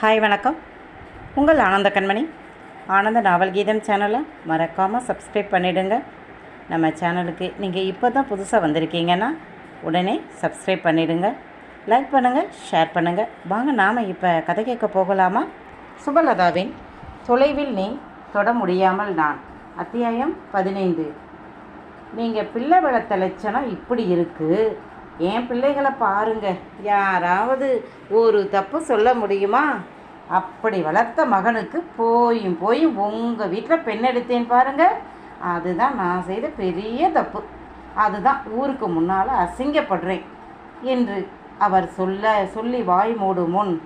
Hi வணக்கம். உங்கள் ஆனந்த கண்மணி. ஆனந்த நாவல் கீதம் சேனலை மறக்காமல் சப்ஸ்கிரைப் பண்ணிவிடுங்க நம்ம சேனலுக்கு நீங்கள் இப்போ தான் புதுசாக வந்திருக்கீங்கன்னா உடனே சப்ஸ்கிரைப் பண்ணிவிடுங்க லைக் பண்ணுங்கள் ஷேர் பண்ணுங்கள் வாங்க நாம் இப்போ கதை கேட்க போகலாமா? சுபலதாவின் தொலைவில் நீ தொட முடியாமல் நான். அத்தியாயம் பதினைந்து. நீங்கள் பிள்ளை வளர்த்த லட்சணம் இப்படி இருக்குது என் பிள்ளைகளை பாருங்க. யாராவது ஒரு தப்பு சொல்ல முடியுமா? அப்படி வளர்த்த மகனுக்கு போயும் போயும் உங்கள் வீட்டில் பெண் எடுத்தேன் பாருங்க. அதுதான் நான் செய்த பெரிய தப்பு. அதுதான் ஊருக்கு முன்னால் அசிங்கப்படுறேன் என்று அவர் சொல்ல சொல்லி வாய் மூடும் முன்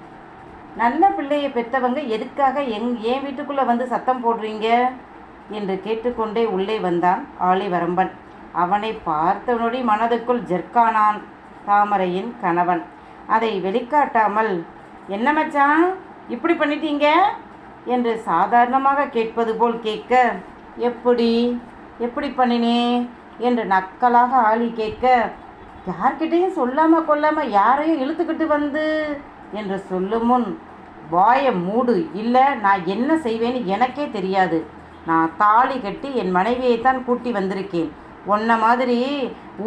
நல்ல பிள்ளையை பெற்றவங்க எதுக்காக எங் ஏன் வீட்டுக்குள்ளே வந்து சத்தம் போடுறீங்க? என்று கேட்டுக்கொண்டே உள்ளே வந்தான் ஆளிவரம்பன் அவனை பார்த்த நொடி மனதுக்குள் ஜெர்கானான் தாமரையின் கணவன். அதை வெளிக்காட்டாமல் என்ன மச்சான் இப்படி பண்ணிட்டீங்க? என்று சாதாரணமாக கேட்பது போல் கேட்க எப்படி எப்படி பண்ணினே? என்று நக்கலாக ஆளி கேட்க யார்கிட்டையும் சொல்லாமல் கொல்லாமல் யாரையும் இழுத்துக்கிட்டு வந்து? என்று சொல்லும் முன் வாயை மூடு இல்லை நான் என்ன செய்வேன்னு எனக்கே தெரியாது. நான் தாலி கட்டி என் மனைவியை தான் கூட்டி வந்திருக்கேன். உன்ன மாதிரி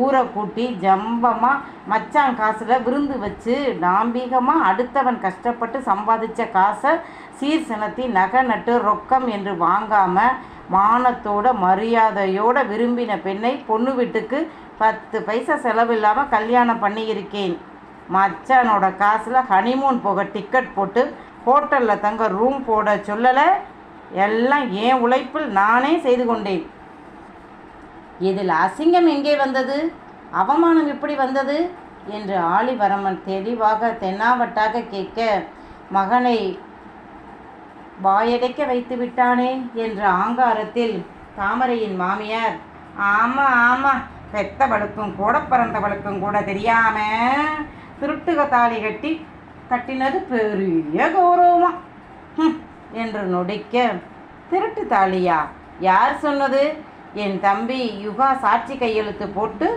ஊரை கூட்டி ஜம்பமாக மச்சான் காசில் விருந்து வச்சு நாம்பீகமாக அடுத்தவன் கஷ்டப்பட்டு சம்பாதிச்ச காசை சீர் செலுத்தி நகை நட்டு ரொக்கம் என்று வாங்காமல் மானத்தோட மரியாதையோட விரும்பின பெண்ணை பொண்ணு வீட்டுக்கு பத்து பைசா செலவில்லாமல் கல்யாணம் பண்ணியிருக்கேன். மச்சானோட காசில் ஹனிமூன் போக டிக்கெட் போட்டு ஹோட்டலில் தங்க ரூம் போட சொல்லலை. எல்லாம் என் உழைப்பில் நானே செய்து கொண்டேன். இதில் அசிங்கம் எங்கே வந்தது? அவமானம் எப்படி வந்தது? என்று ஆழிவரமன் தெளிவாக தென்னாவட்டாக கேட்க மகனை வாயடைக்க வைத்து விட்டானே என்ற ஆங்காரத்தில் தாமரையின் மாமியார் ஆமாம் ஆமாம் பெத்தவளுக்கும் கூட பிறந்தவளுக்கும் கூட தெரியாம திருட்டுக தாலி கட்டி கட்டினது பெரிய கௌரவமா? என்று நொடிக்க திருட்டு தாலியா யார் சொன்னது? என் தம்பி யுகா சாட்சி கையெழுத்து போட்டு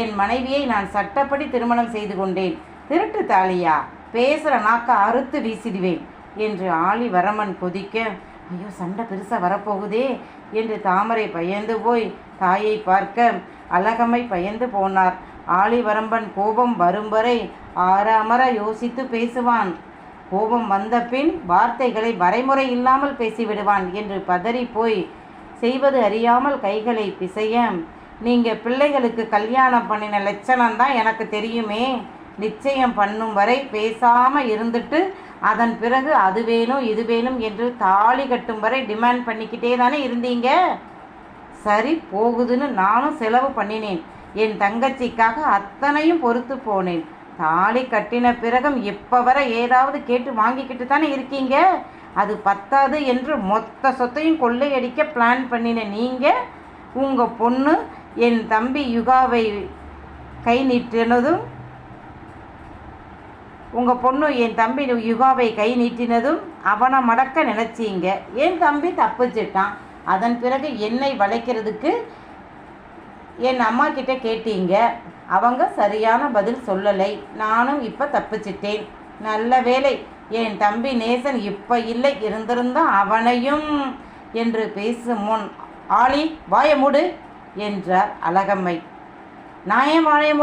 என் மனைவியை நான் சட்டப்படி திருமணம் செய்து கொண்டேன். திருட்டு தாலியா பேசுகிற நாக்க அறுத்து வீசிடுவேன் என்று ஆலிவரமன் கொதிக்க ஐயோ சண்டை பெருசாக வரப்போகுதே என்று தாமரை பயந்து போய் தாயை பார்க்க அழகம்மை பயந்து போனார். ஆளிவரம்பன் கோபம் வரும் வரை ஆறாமற யோசித்து பேசுவான். கோபம் வந்த பின் வார்த்தைகளை வரைமுறை இல்லாமல் பேசிவிடுவான் என்று பதறி போய் செய்வது அறியாமல் கைகளை பிசைய. நீங்கள் பிள்ளைகளுக்கு கல்யாணம் பண்ணின லட்சணம் தான் எனக்கு தெரியுமே. நிச்சயம் பண்ணும் வரை பேசாமல் இருந்துட்டு அதன் பிறகு அது வேணும் இது வேணும் என்று தாலி கட்டும் வரை டிமாண்ட் பண்ணிக்கிட்டே தானே இருந்தீங்க? சரி போகுதுன்னு நானும் செலவு பண்ணினேன். என் தங்கச்சிக்காக அத்தனையும் பொறுத்து போனேன். தாலி கட்டின பிறகும் இப்போ வரை ஏதாவது கேட்டு வாங்கிக்கிட்டு தானே இருக்கீங்க? அது பத்தாது என்று மொத்த சொத்தையும் கொள்ளையடிக்க பிளான் பண்ணின நீங்கள் உங்கள் பொண்ணு என் தம்பி யுகாவை கை நீட்டினதும் உங்கள் பொண்ணு என் தம்பி யுகாவை கை நீட்டினதும் அவனை மடக்க நினச்சிங்க. என் தம்பி தப்பிச்சிட்டான். அதன் பிறகு என்னை வளைக்கிறதுக்கு என் அம்மா கிட்ட கேட்டீங்க. அவங்க சரியான பதில் சொல்லலை. நானும் இப்போ தப்பிச்சிட்டேன். நல்ல வேலை என் தம்பி நேசன் இப்போ இல்லை இருந்திருந்தா அவனையும் என்று பேசும் முன். ஆளி வாய மூடு என்றார் அழகம்மை. நான் ஏன் வாய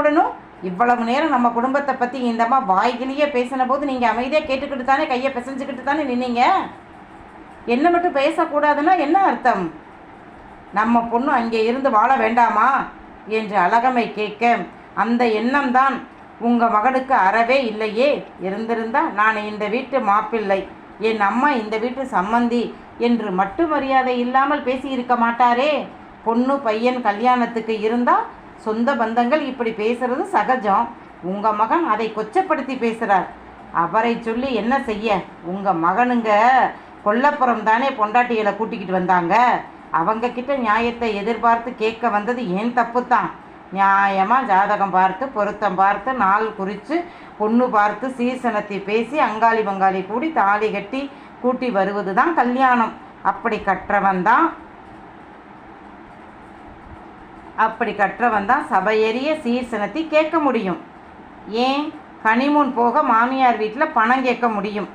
இவ்வளவு நேரம் நம்ம குடும்பத்தை பற்றி இந்தம்மா வாய்கிலேயே பேசின போது நீங்கள் அமைதியாக கேட்டுக்கிட்டு தானே கையை பிசைஞ்சுக்கிட்டு தானே நின்னீங்க? என்ன மட்டும் பேசக்கூடாதுன்னா என்ன அர்த்தம்? நம்ம பொண்ணு அங்கே இருந்து வாழ வேண்டாமா? என்று அழகமை கேட்க அந்த எண்ணம் தான் உங்கள் மகனுக்கு அறவே இல்லையே? இருந்திருந்தால் நான் இந்த வீட்டு மாப்பிள்ளை. என் அம்மா இந்த வீட்டு சம்மந்தி என்று மட்டு மரியாதை இல்லாமல் பேசியிருக்க மாட்டாரே. பொண்ணு பையன் கல்யாணத்துக்கு இருந்தால் சொந்த பந்தங்கள் இப்படி பேசுறது சகஜம். உங்கள் மகன் அதை கொச்சப்படுத்தி பேசுகிறார் அவரை சொல்லி என்ன செய்ய? உங்கள் மகனுங்க கொல்லப்புறம் தானே பொண்டாட்டிகளை கூட்டிக்கிட்டு வந்தாங்க. அவங்க கிட்ட நியாயத்தை எதிர்பார்த்து கேட்க வந்தது ஏன் தப்பு தான் நியாயமாக ஜாதகம் பார்த்து பொருத்தம் பார்த்து நாள் குறித்து பொண்ணு பார்த்து சீசனத்தை பேசி அங்காளி பங்காளி கூடி தாலி கட்டி கூட்டி வருவது தான் கல்யாணம். அப்படி கற்றவன் தான் அப்படி கற்றவன் தான் சபையேறிய சீர்சனத்தை கேட்க முடியும். ஏன்? கனிமுன் போக மாமியார் வீட்டில் பணம் கேட்க முடியும்.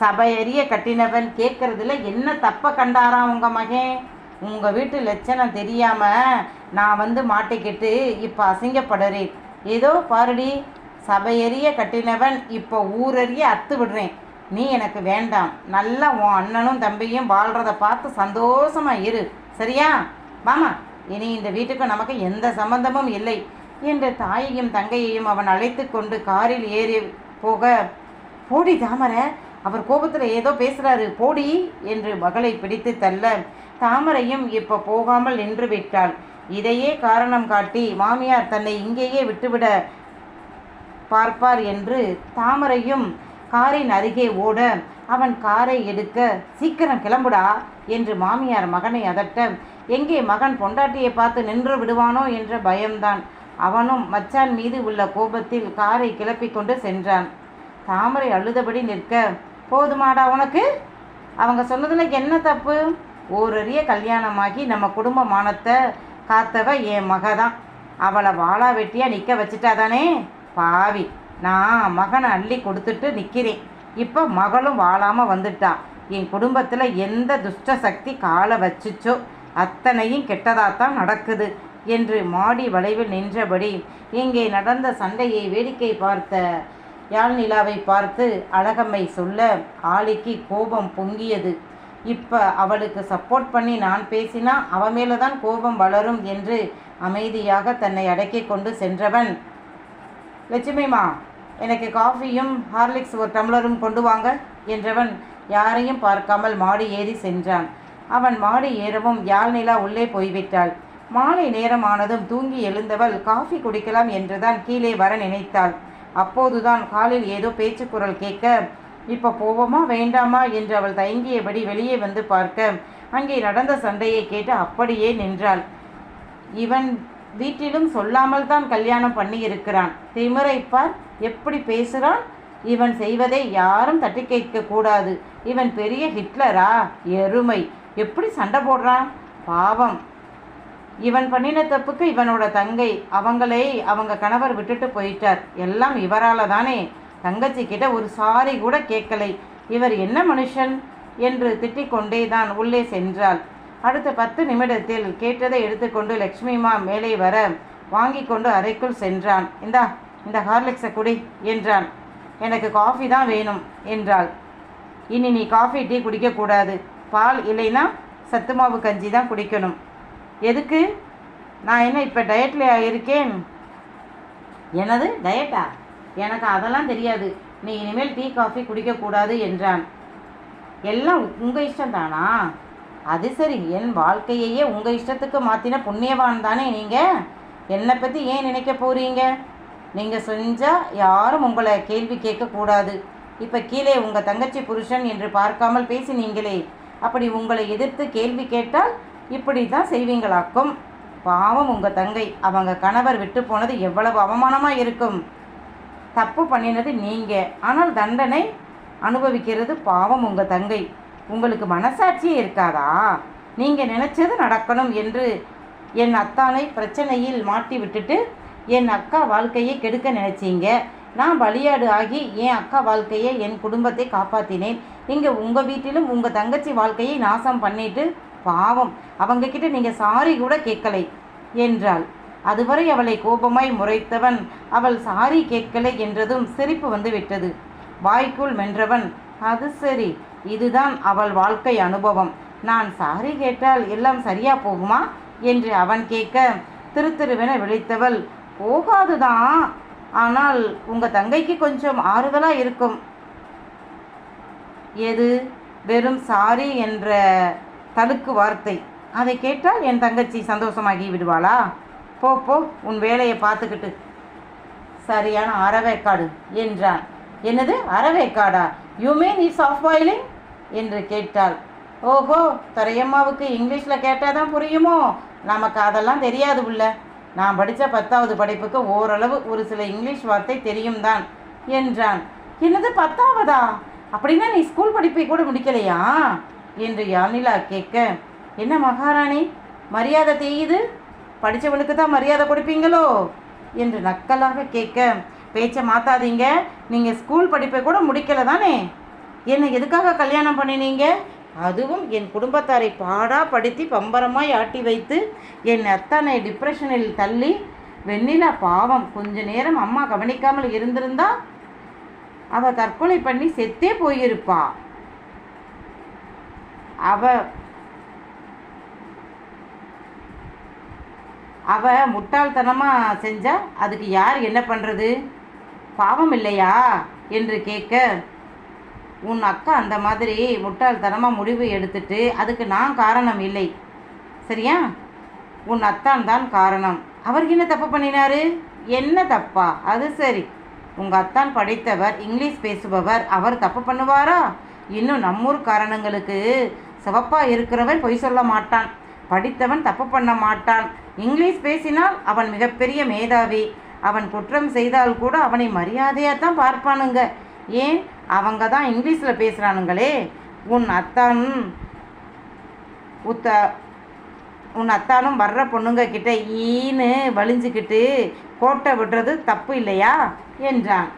சபையறிய கட்டினவன் கேட்கறதுல என்ன தப்பை கண்டாராம் உங்கள் மகன் உங்கள் வீட்டு லட்சணம் தெரியாமல் நான் வந்து மாட்டிக்கிட்டு இப்போ அசிங்கப்படுறேன். ஏதோ பாருடி சபையறிய கட்டினவன் இப்போ ஊரறிய அத்து விடுறேன். நீ எனக்கு வேண்டாம். நல்லா உன் அண்ணனும் தம்பியும் வாழ்கிறத பார்த்து சந்தோஷமாக இரு. சரியா? மாமா இனி இந்த வீட்டுக்கு நமக்கு எந்த சம்பந்தமும் இல்லை என்று தாயையும் தங்கையையும் அவன் அழைத்து கொண்டு காரில் ஏறி போக போடி தாமரை அவர் கோபத்தில் ஏதோ பேசுகிறாரு போடி என்று மகளை பிடித்து தள்ள தாமரையும் இப்போ போகாமல் நின்று விட்டாள். இதையே காரணம் காட்டி மாமியார் தன்னை இங்கேயே விட்டுவிட பார்ப்பார் என்று தாமரையும் காரின் அருகே ஓட அவன் காரை எடுக்க சீக்கிரம் கிளம்புடா என்று மாமியார் மகனை அதட்ட எங்கே மகன் பொண்டாட்டியை பார்த்து நின்று விடுவானோ என்ற பயம்தான். அவனும் மச்சான் மீது உள்ள கோபத்தில் காரை கிளப்பிக் கொண்டு சென்றான். தாமரை அழுதபடி நிற்க போதுமாடா உனக்கு அவங்க சொன்னதுல என்ன தப்பு? ஓரறிய கல்யாணமாகி நம்ம குடும்ப மானத்தை காத்தவ என் மக தான் அவளை வாழா வெட்டியாக நிற்க வச்சுட்டாதானே பாவி நான் மகனை அள்ளி கொடுத்துட்டு நிற்கிறேன் இப்போ மகளும் வாழாமல் வந்துட்டா. என் குடும்பத்தில் எந்த துஷ்ட சக்தி காலை வச்சுச்சோ அத்தனையும் கெட்டதாத்தான் நடக்குது என்று மாடி வளைவில் நின்றபடி இங்கே நடந்த சண்டையை வேடிக்கை பார்த்த யாழ் நிலாவை பார்த்து அழகம்மை சொல்ல ஆலிக்கு கோபம் பொங்கியது. இப்போ அவளுக்கு சப்போர்ட் பண்ணி நான் பேசினா அவ மேலே தான் கோபம் வளரும் என்று அமைதியாக தன்னை அடக்கி கொண்டு சென்றவன். லட்சுமிமா எனக்கு காஃபியும் ஹார்லிக்ஸ் ஒரு டம்ளரும் கொண்டு வாங்க என்றவன் யாரையும் பார்க்காமல் மாடி ஏறி சென்றான். அவன் மாடி ஏறவும் யாழ்நிலா உள்ளே போய்விட்டாள். மாலை நேரமானதும் தூங்கி எழுந்தவள் காஃபி குடிக்கலாம் என்றுதான் கீழே வர நினைத்தாள். அப்போதுதான் காலில் ஏதோ பேச்சு குரல் கேட்க இப்போ போவோமா வேண்டாமா என்று அவள் தயங்கியபடி வெளியே வந்து பார்க்க அங்கே நடந்த சண்டையை கேட்டு அப்படியே நின்றாள். இவன் வீட்டிலும் சொல்லாமல் தான் கல்யாணம் பண்ணி இருக்கிறான். திமிரை பார் எப்படி பேசுகிறான் இவன் செய்வதை யாரும் தட்டி கேட்க கூடாது. இவன் பெரிய ஹிட்லரா? எருமை. எப்படி சண்டை போடுறான்? பாவம். இவன் பண்ணின தப்புக்கு இவனோட தங்கை அவங்களே அவங்க கணவர் விட்டுட்டு போயிட்டார். எல்லாம் இவரால தானே தங்கச்சி கிட்ட ஒரு சாரி கூட கேட்கலை. இவர் என்ன மனுஷன்? என்று திட்டிக்கொண்டே தான் உள்ளே சென்றாள். அடுத்த பத்து நிமிடத்தில் கேட்டதை எடுத்துக்கொண்டு லக்ஷ்மிமா மேலே வர வாங்கி கொண்டு அறைக்குள் சென்றான். இந்தா இந்த ஹார்லிக்ஸை குடி என்றான். எனக்கு காஃபி தான் வேணும் என்றாள். இனி நீ காஃபி டீ குடிக்கக்கூடாது. பால் இல்லைன்னா சத்து மாவு கஞ்சி தான் குடிக்கணும். எதுக்கு? நான் என்ன இப்போ டயட்லேயே இருக்கேன்? எனது டயட்டா எனக்கு அதெல்லாம் தெரியாது. நீ இனிமேல் டீ காஃபி குடிக்கக்கூடாது என்றான். எல்லாம் உங்கள் இஷ்டம் தானா அது சரி என் வாழ்க்கையையே உங்கள் இஷ்டத்துக்கு மாற்றின புண்ணியவான் தானே நீங்கள் என்னை பற்றி ஏன் நினைக்க போகிறீங்க நீங்கள் செஞ்சால் யாரும் உங்களை கேள்வி கேட்கக்கூடாது. இப்போ கீழே உங்கள் தங்கச்சி புருஷன் என்று பார்க்காமல் பேசினீங்களே அப்படி உங்களை எதிர்த்து கேள்வி கேட்டால் இப்படி தான் செய்வீங்களாக்கும். பாவம் உங்கள் தங்கை. அவங்க கணவர் விட்டு போனது எவ்வளவு அவமானமாக இருக்கும் தப்பு பண்ணினது நீங்கள் ஆனால் தண்டனை அனுபவிக்கிறது பாவம் உங்கள் தங்கை. உங்களுக்கு மனசாட்சியே இருக்காதா? நீங்கள் நினச்சது நடக்கணும் என்று என் அத்தானை பிரச்சனையில் மாட்டி விட்டுட்டு என் அக்கா வாழ்க்கையை கெடுக்க நினச்சிங்க. நான் பலியாடு ஆகி என் அக்கா வாழ்க்கையை என் குடும்பத்தை காப்பாற்றினேன் இங்கே உங்கள் வீட்டிலும் உங்கள் தங்கச்சி வாழ்க்கையை நாசம் பண்ணிட்டு பாவம். அவங்கக்கிட்ட நீங்கள் சாரி கூட கேட்கலை என்றாள். அதுவரை அவளை கோபமாய் முறைத்தவன் அவள் சாரி கேட்கலை என்றதும் சிரிப்பு வந்து விட்டது வாய்க்குள் மென்றவன் அது சரி இதுதான் அவள் வாழ்க்கை அனுபவம். நான் சாரி கேட்டால் எல்லாம் சரியா போகுமா? என்று அவன் கேட்க திரு திருவென விழித்தவள் போகாதுதான் ஆனால் உங்க தங்கைக்கு கொஞ்சம் ஆறுதலா இருக்கும். எது? வெறும் சாரி என்ற தழுக்கு வார்த்தை. அதை கேட்டால் என் தங்கச்சி சந்தோஷமாகி விடுவாளா? போ போ உன் வேலையை பார்த்துக்கிட்டு. சரியான அறவேக்காடு என்றான். என்னது? அறவேக்காடா? You mean is half boiling என்று கேட்டாள். ஓஹோ துறையம்மாவுக்கு இங்கிலீஷில் கேட்டால் தான் புரியுமோ? நமக்கு அதெல்லாம் தெரியாது உள்ள நான் படித்த பத்தாவது படிப்புக்கு ஓரளவு ஒரு சில இங்கிலீஷ் வார்த்தை தெரியும் தான் என்றான். என்னது பத்தாவதா? அப்படின்னா நீ ஸ்கூல் படிப்பை கூட முடிக்கலையா? என்று யானிலா கேட்க என்ன மகாராணி? மரியாதை தெரியுது படித்தவனுக்கு தான் மரியாதை கொடுப்பீங்களோ? என்று நக்கலாக கேட்க பேச்சை மாற்றாதீங்க நீங்கள் ஸ்கூல் படிப்பை கூட முடிக்கல தானே? என்னை எதுக்காக கல்யாணம் பண்ணினீங்க? அதுவும் என் குடும்பத்தாரை பாடாக படுத்தி பம்பரமாய் ஆட்டி வைத்து என் அத்தனை டிப்ரெஷனில் தள்ளி வெண்ணிலா பாவம். கொஞ்ச நேரம் அம்மா கவனிக்காமல் இருந்திருந்தா அவ தற்கொலை பண்ணி செத்தே போயிருப்பா. அவ அவள் முட்டாள்தனமாக செஞ்சா அதுக்கு யார் என்ன பண்ணுறது பாவம் இல்லையா? என்று கேட்க உன் அக்கா அந்த மாதிரி முட்டாள்தனமாக முடிவு எடுத்துட்டு அதுக்கு நான் காரணம் இல்லை. சரியா? உன் அத்தான் தான் காரணம். அவர் என்ன தப்பு பண்ணினாரு? என்ன தப்பா? அது சரி. உங்கள் அத்தான் படித்தவர் இங்கிலீஷ் பேசுபவர் அவர் தப்பு பண்ணுவாரா? இன்னும் நம்மூர் காரணங்களுக்கு சிவப்பாக இருக்கிறவன் பொய் சொல்ல மாட்டான். படித்தவன் தப்பு பண்ண மாட்டான். இங்கிலீஷ் பேசினால் அவன் மிகப்பெரிய மேதாவி. அவன் குற்றம் செய்தால் கூட அவனை மரியாதையாக தான் பார்ப்பானுங்க. ஏன்? அவங்க தான் இங்கிலீஷில் பேசுகிறானுங்களே உன் அத்தான் உத்த உன் அத்தானும் வர்ற பொண்ணுங்க கிட்ட ஈன்னு வலிஞ்சுக்கிட்டு கோட்டை விடுறது தப்பு இல்லையா? என்றான்.